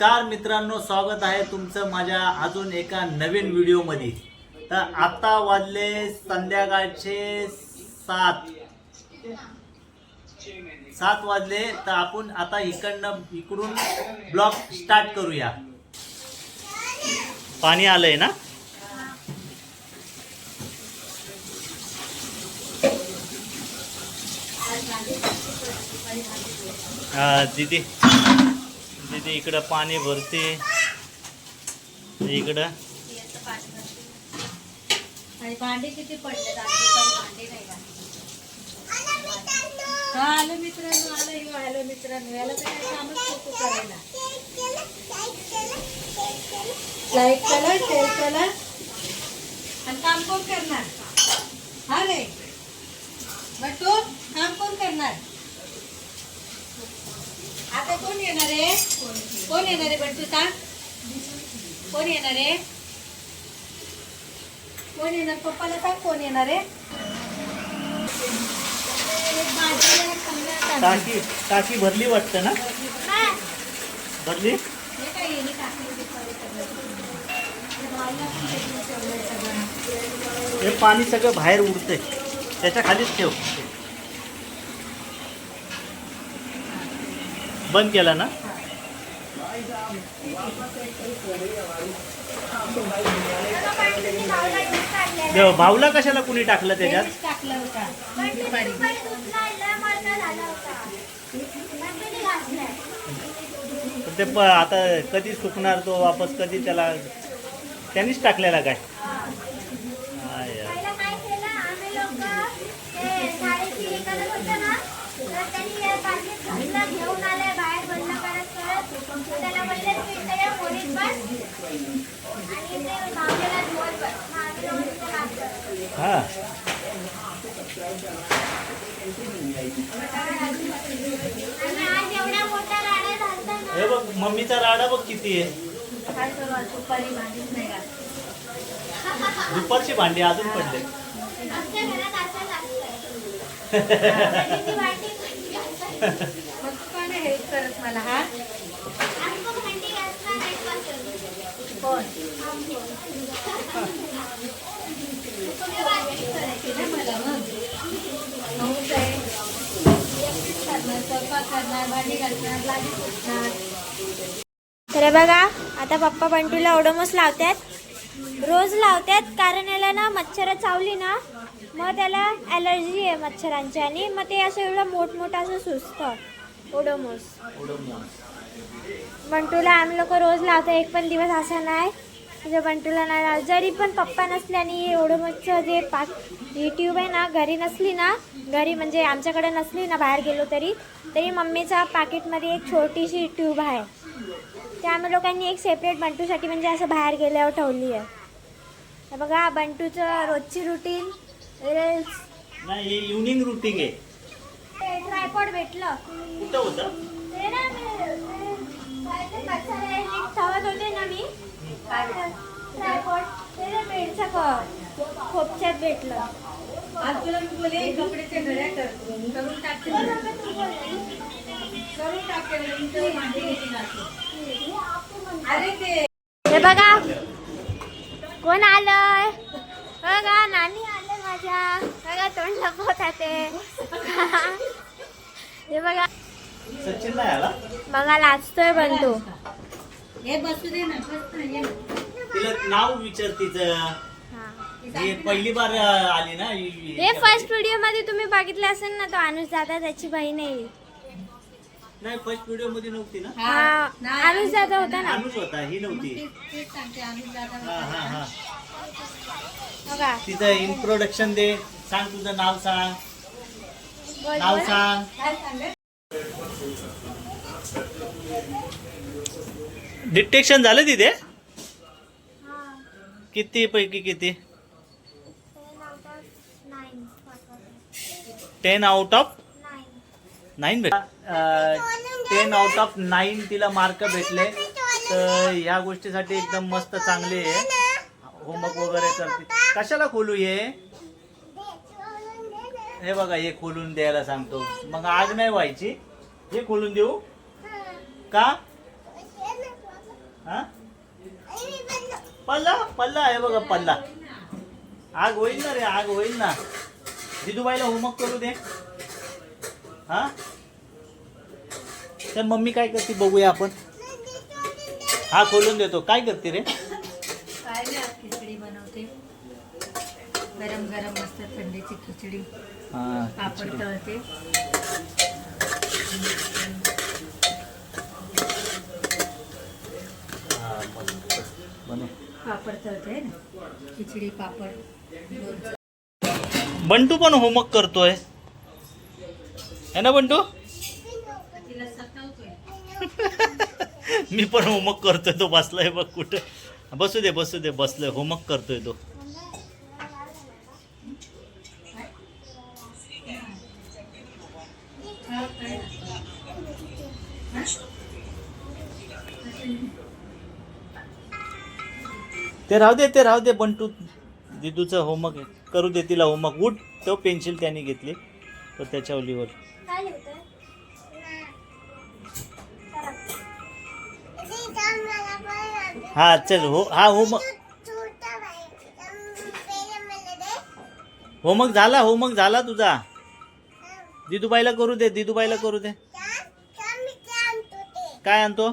नमस्कार मित्रांनो स्वागत आहे तुमचं माझ्या अजून एका नवीन व्हिडिओमध्ये. तर आत्ता वाजले संध्याकाळचे सात. सात वाजले तर आपण आता इकडनं इकडून ब्लॉग स्टार्ट करूया. पाणी आलंय ना? दीदी. दीदी दीदी इकडं पाणी भरते. इकडं. आणि भांडे किती पडले भांडे नाही हा आलो मित्रांनो आलं यो आलो मित्रांनो. याला तर काय कामच नको करायला. लाइट कलर टेल कलर आणि काम कोण करणार? हा रे. बट्टू काम कोण करणार आता कोण येणार? आहे कोण येणार आहे बट्टू सांग? कोण येणार? आहे कोण येणार? पप्पाला सांग कोण येणार? आहे टाक. टाकी भरली वाटतं ना? भरली? हे पण सगळं. हे पाणी सगळं बाहेर उडतंय. त्याच्या खालीच ठेव. बंद केला ना? देव, भावला कशाला कुणी टाकलं त्याच्यात? ते प आता कधी सुकणार तो वापस कधी त्याला त्यांनीच टाकलेला काय आय, आय. पहिला काय केलं आम्ही लोक ते साडेची हे करत होतो ना तर त्यांनी हे बाटलीत घातलं घेऊन आले बाहेर बंद करत करत मग त्याला पहिले पिळलं या मोडीत बस आणि ते मागेला जोर बस मग आम्ही लोक तिथे हा. आणि आज एवढा मोठा राडा झालता ना. हे बघ मम्मीचा राडा बघ किती आहे. दुपारची भांडी अजून पडले. मग हेल्प करत मला हा? कोण मला मग स्वयंपाक करणार भांडी घालणार तर बघा आता पप्पा बंटूला ओडोमस लावतात रोज लावतात कारण याला ना मच्छर चावली ना मग त्याला ॲलर्जी आहे मच्छरांची आणि मग ते असं एवढं मोठमोठं असं सुचतं ओडोमोस बंटूला आम्ही लोक रोज लावतो एक पण दिवस असा नाही. म्हणजे बंटूला नाही जरी पण पप्पा नसले आणि ओडोमोसचं जे पाक ही ट्यूब आहे ना घरी नसली ना घरी म्हणजे आमच्याकडे नसली ना बाहेर गेलो तरी तरी मम्मीच्या पाकिटमध्ये एक छोटीशी ट्यूब आहे. ते आम्ही लोकांनी एक सेपरेट बंटूसाठी म्हणजे असं बाहेर गेल्यावर ठेवली आहे. हे बघा बंटूचं रोजची रुटीन रील्स नाही हे इव्हनिंग रुटीन आहे. ट्रायपॉड भेटलं. कुठं होतं? ते ना मी ते काय ते कचरा नीट ठेवत होते ना मी. ट्रायपॉड ते ना बेडच्या क- खोपच्यात भेटलं. आज तुला मी बोले कपड्याच्या घड्या कर करून टाकते. करून टाकते. हे बघा. कोण आलंय? बघा नानी आले माझ्या. बघा तोंड लपवत ते. हे बघा. सचिन नाही आला? बघा लाजतोय बंटू. हे बसू दे ना. तिला नाव विचार तिचं. हा. हे पहिली बार आली ना ही- हे फर्स्ट व्हिडिओमध्ये तुम्ही बघितलं असेल ना तो अनुज दादा त्याची बहीण आहे. नाही फर्स्ट व्हिडिओमध्ये नव्हती ना? हा नाही, अनुज दादा होता ना. अनुज होता ही नव्हती. तेच- तेच सांगते आम्ही हा दादा हा हा. बघा. तिचं इंट्रोडक्शन दे. सांग तुझं नाव सांग. बोल, नाव बोल. सांग. काय डिटेक्शन झालं तिथे? हा. किती पैकी किती. Ten out of. नाईन भेट टेन आउट ऑफ नाईन तिला मार्क भेटले. तर ह्या गोष्टीसाठी एकदम मस्त चांगली आहे. होमवर्क वगैरे करते कशाला खोलू ये? हे बघा हे खोलून द्यायला सांगतो. मग आज नाही व्हायची. हे खोलून देऊ. का? हा? पल्ला पल्ला आहे बघा पल्ला. आग होईल ना रे आग होईल ना. दिदूबाईला होमवर्क करू दे. हा? तर मम्मी काय करते बघूया आपण. हा खोलून देतो. काय करते रे? काय नाही खिचडी बनवते. गरम गरम मस्त थंडीची खिचडी. हा पापड तळते. हा. पापड तळते ना? खिचडी पापड. बंटू पण होमवर्क करतोय. है ना बंटू? मी पण होमवर्क करतोय तो बसलाय बघ कुठं. बसू दे बसू दे बसलोय होमवर्क करतोय तो. ते राहू दे ते राहू दे बंटू. दिदूचं होमवर्क करू दे तिला होमवर्क. उठ तो पेन्सिल त्याने घेतली. तो त्याच्या ओलीवर. हा चल हो हा होमवर्क होमवर्क झाला होमवर्क झाला तुझा. दिदूबाईला करू दे दिदूबाईला करू दे. काय आणतो?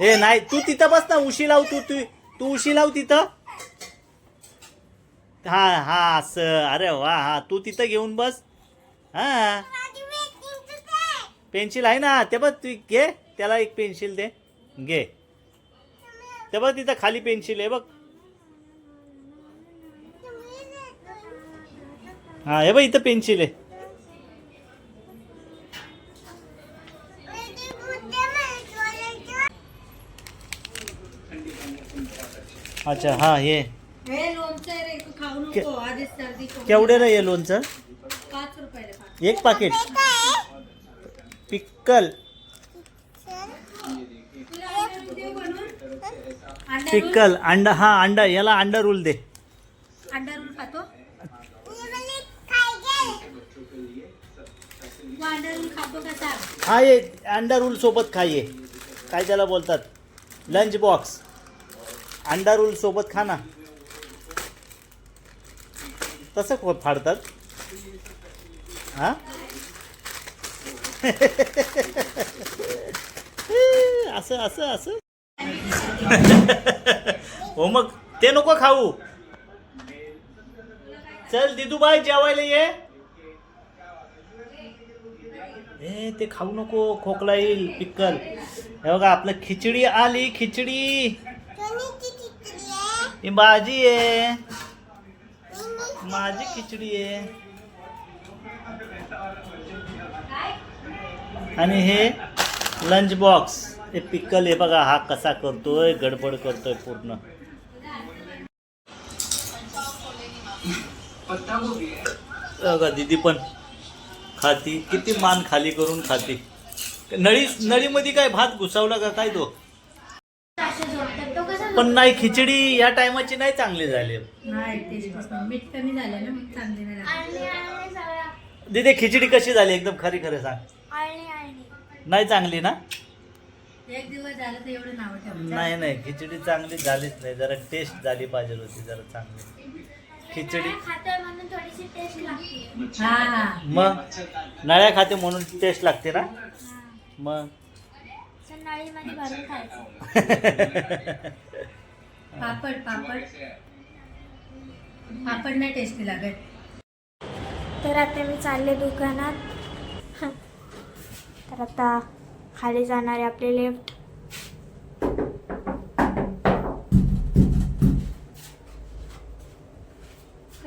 हे नाही तू तिथं बस ना उशी लाव तू तू तू उशी लाव तिथं. हा हा असं. अरे वा हा. तू तिथं घेऊन बस. हा. पेन्सिल आहे ना. ते बघ तू घे. त्याला एक पेन्सिल दे. घे. ते बघ तिथं खाली पेन्सिल आहे बघ. हा हे बघ इथं पेन्सिल आहे. अच्छा हा हे. नको आधीच सर्दी खोकला. केवढे रे हे लोणचं पाच रुपयाला पाच. एक पाकिट पिक्कल तुला अंडा रोल देऊ बनवून? अंडा रोल? पिक्कल अंडा हा अंडा याला अंडा रोल दे अंडा रोल खातो तू अंडा रोल खातो का सांग हा ये अंडा रोल सोबत खा ये काय त्याला बोलतात लंच बॉक्स अंडा रोल सोबत खा ना तसं फाडतात? हा? असं असं असं. हो मग ते नको खाऊ. चल दिदूबाई जेवायला ये. ए ते खाऊ नको खोकला येईल पिक्कल. हे बघा आपलं खिचडी आली खिचडी. ही भाजी आहे. माझी खिचडी आहे. आणि हे लंच बॉक्स हे पिकल हे बघा हा कसा करतोय गडबड करतोय पूर्ण. बघा दीदी पण खाती. किती मान खाली करून खाती. नळी नळीमध्ये काय भात घुसावला का? काय तो? पण नाही खिचडी या टायमाची नाही चांगली झाली. नाही टेस्टच नाही मीठ कमी झालं ना मग चांगली नाही लागत. आळणी आळणी सगळ्या दीदी खिचडी कशी झाली? एकदम खरी खरं सांग. नाही चांगली ना? एक दिवस झालं तर एवढं नाव नाही नाही खिचडी चांगली झालीच नाही. जरा टेस्ट झाली पाहिजे होती जरा चांगली. खिचडी. खातोय म्हणून थोडीशी टेस्ट लागते. हा. मग? नळ्या खाते म्हणून टेस्ट लागते ना? मग? नळीमध्ये भरून खायचं. पापड पापड. पापड नाही टेस्टी लागत. तर आता मी चालले दुकानात. तर आता खाली जाणार आहे आपले लेफ्ट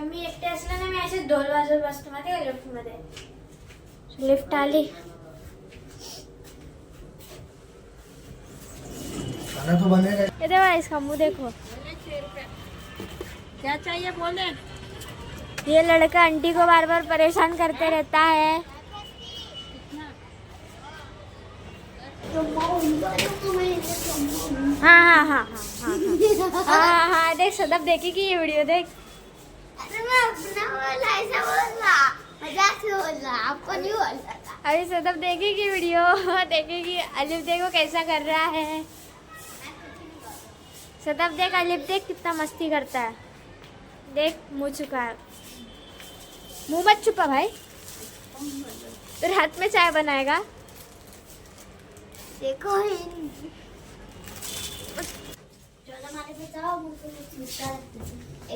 मी एकटे असलं ना मी असे ढोल वाजवत बसतो. का लिफ्टमध्ये लिफ्ट आली. खाना तो बनेगा। ये देखो इसका मुँह देखो। क्या चाहिए बोले? ये लड़का आंटी को बार बार परेशान करते रहता है। हाँ हाँ हाँ हाँ हाँ हाँ।, हाँ, हाँ, हाँ देख सदब देखेगी ये वीडियो देख। अभी सदब देखी की वीडियो? देखेगी अलिफ देखो कैसा कर रहा है। सदब देख अलिफ देख कितना मस्ती करता है। देख मुँह छुपा है। मुँह मत छुपा भाई। तो रात में चाय बनाएगा। देखो एक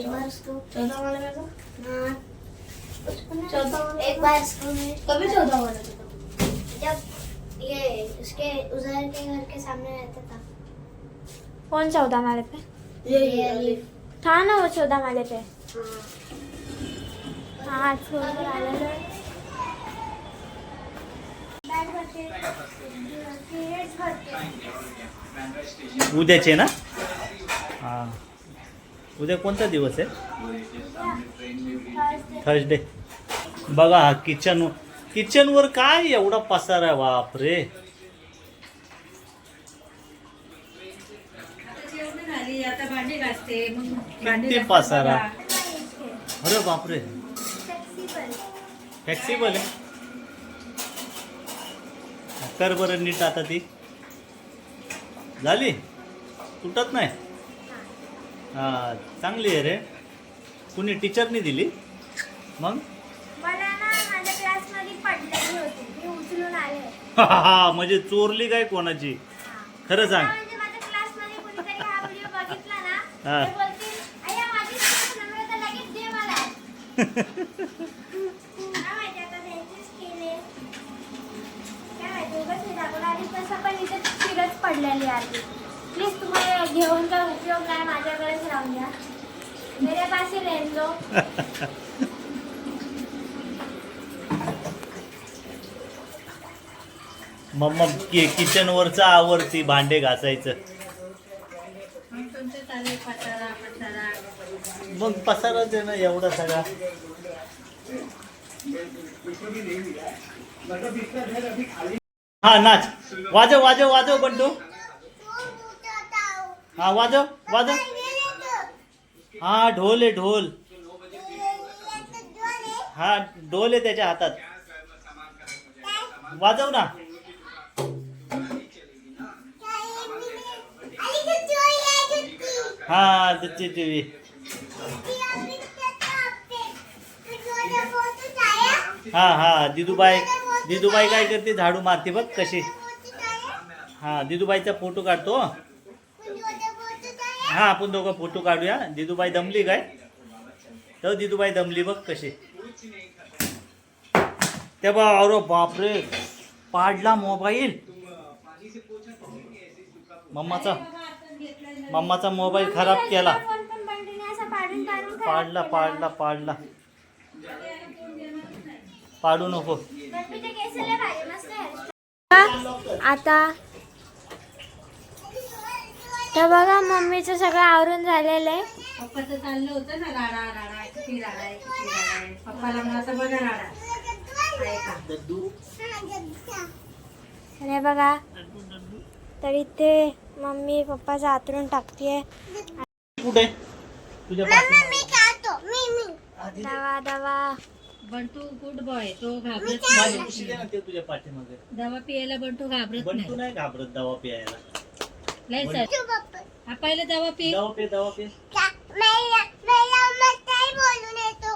बार वाले में तो हाँ। एक बार उसको मैं कभी चौदह वाले में तो जब ये उसके उजर के घर के सामने रहता था। कौन चौदह माले पे? ये था ना वो चौदह माले पे. हाँ. छोड़ आलेलं आहे. उद्याचे ना? हां. उद्या कोणता दिवस आहे? थर्सडे बघा हा किचन किचनवर काय एवढा पसारा आहे बापरे. घासते मग भांडी किती घासते पसारा. बघा. अरे बापरे. फ्लेक्सिबल आहे. कर बरं नीट आता ती. झाली? तुटत नाही? हां चांगली आहे रे. कुणी टीचरनी दिली? मग? मला ना माझ्या क्लासमध्ये पडलेली होती. मी उचलून आले म्हणजे चोरली काय कोणाची? खरं सांग म्हणजे माझ्या क्लासमध्ये कोणीतरी हा व्हिडिओ बघितला ना हा. पडलेली प्लीज तुम्हाला घेऊन काय उपयोग नाही माझ्याकडेच राहून द्या. मेरे पास ही रहने दो मम्मा कि किचनवरचं आवडती भांडे घासायचं मग तुमचं चालेल पसारा पसारा मग पसारा दे ना एवढा सगळा. हा नाच. वाजव वाजव वाजव बंटू. हा वाजव वाजव. हा ढोल आहे ढोल. हा ढोल आहे त्याच्या हातात. वाजव ना. हा त्याची टीव्ही. हा हा दिदूबाई दिदूबाई काय करते? झाडू मारते बघ कशी. हा दिदूबाईचा फोटो काढतो हा. आपण दोघं फोटो काढूया. दिदूबाई दमली काय? तर दिदूबाई दमली बघ कशी. बा अरे बापरे पाडला मोबाईल. मम्माचा मम्माचा मोबाईल खराब केला. पाडला पाडला पाडला. पाडू नको. आता तर बघा मम्मीचं सगळं आवरून झालेलं आहे. पप्पाचं चाललं होतं ना राडा राडा किती राडा आहे किती राडा आहे. पप्पाला बघा राडा. आणि हे बघा तर इथे मम्मी पप्पाचं आतरून टाकतीये. कुठे. दवा दवा. बंटू गुड बॉय तो घाबरत नाही. पिशवी दे ना ते तुझ्या पाठीमागे. दवा पियाला बंटू घाबरत बंटू नाही नाही घाबरत दवा प्यायला. लय सर. हा पहिले दवा पी. दवा पे दवा पे. काय बोलून येतो?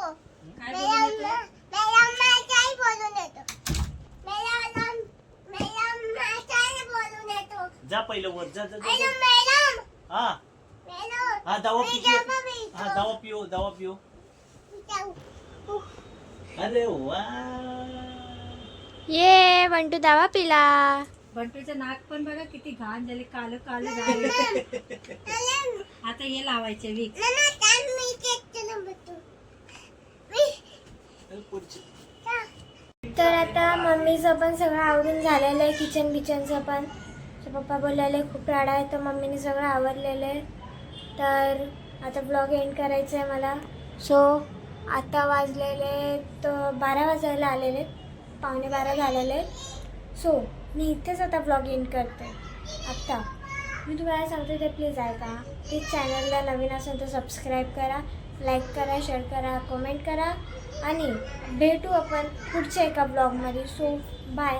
जा पहिलं वर जा जा, जा जा. हा. हा दवा पिओ हा दवा पिओ दवा पिओ. अरे वा. ये बंटू दवा पिला. बंटूचं नाक पण बघा किती घाण झाले काल काल झाले. आता हे लावायचे वीक. तर आता मम्मीचं पण सगळं आवरून झालेलं आहे किचन बिचनचं पण. पप्पा बोललेले खूप राडा आहे. तर मम्मीने सगळं आवरलेलं आहे. तर आता ब्लॉग एंड करायचं आहे मला. सो आता वाजलेले तर बारा वाजायला आलेले पावणे बारा झालेले सो मी इथेच आता ब्लॉग इन करते. आत्ता मी तुम्हाला सांगते ते प्लीज ऐका. प्लीज चॅनलला नवीन असेल तर सबस्क्राईब करा लाईक करा शेअर करा कमेंट करा. आणि भेटू आपण पुढच्या एका ब्लॉगमध्ये सो बाय